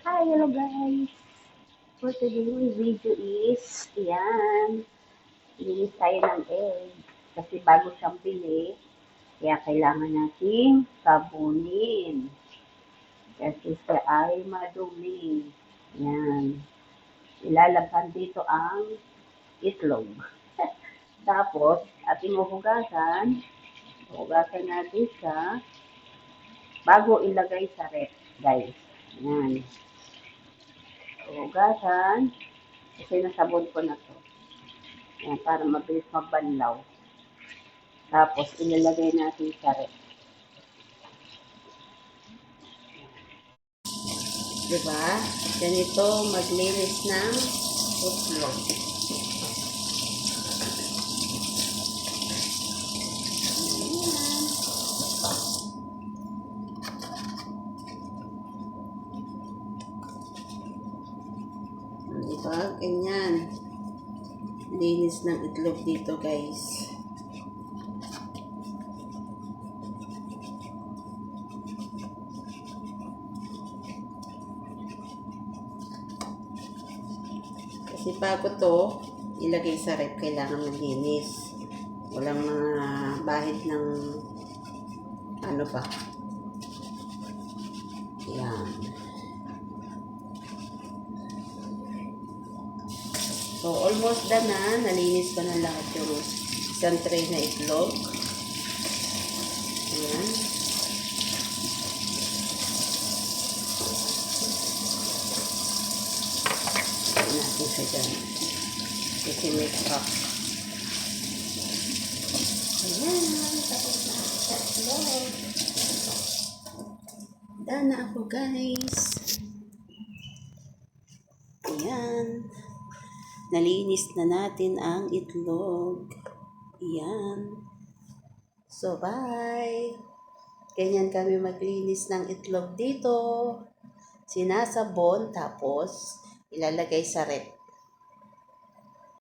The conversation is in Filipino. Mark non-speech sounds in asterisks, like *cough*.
Hi, hello guys! For today's video is, yan, linis tayo ng egg. Kasi bago siyang bili, kaya kailangan nating sabunin. Kasi siya ay madumi. Yan. Ilalabhan dito ang itlog. *laughs* Tapos, ating huhugasan. Hugasan natin siya bago ilagay sa rep, guys. Yan. Hugasan. Kasi nasabon ko na to. Yan, para mabilis mabanlaw. Tapos, ilalagay natin sa rep. Diba? Ganito maglinis ng itlog. Diba? Ganyan. Linis ng itlog dito, guys. Kasi bago to, ilagay sa rep, kailangan maglinis. Walang mga bahid ng ano pa. Yan. So, almost done na. Nalinis ko na lahat yung isang tray na itlog. Ayan. Ayan natin siya dyan. Kasi may crack. Ayan. Tapos na ang itlog. Done na ako, guys. Ayan. Nalinis na natin ang itlog. Ayan. So, bye. Ganyan kami maglinis ng itlog dito. Sinasabon, tapos ilalagay sa rep.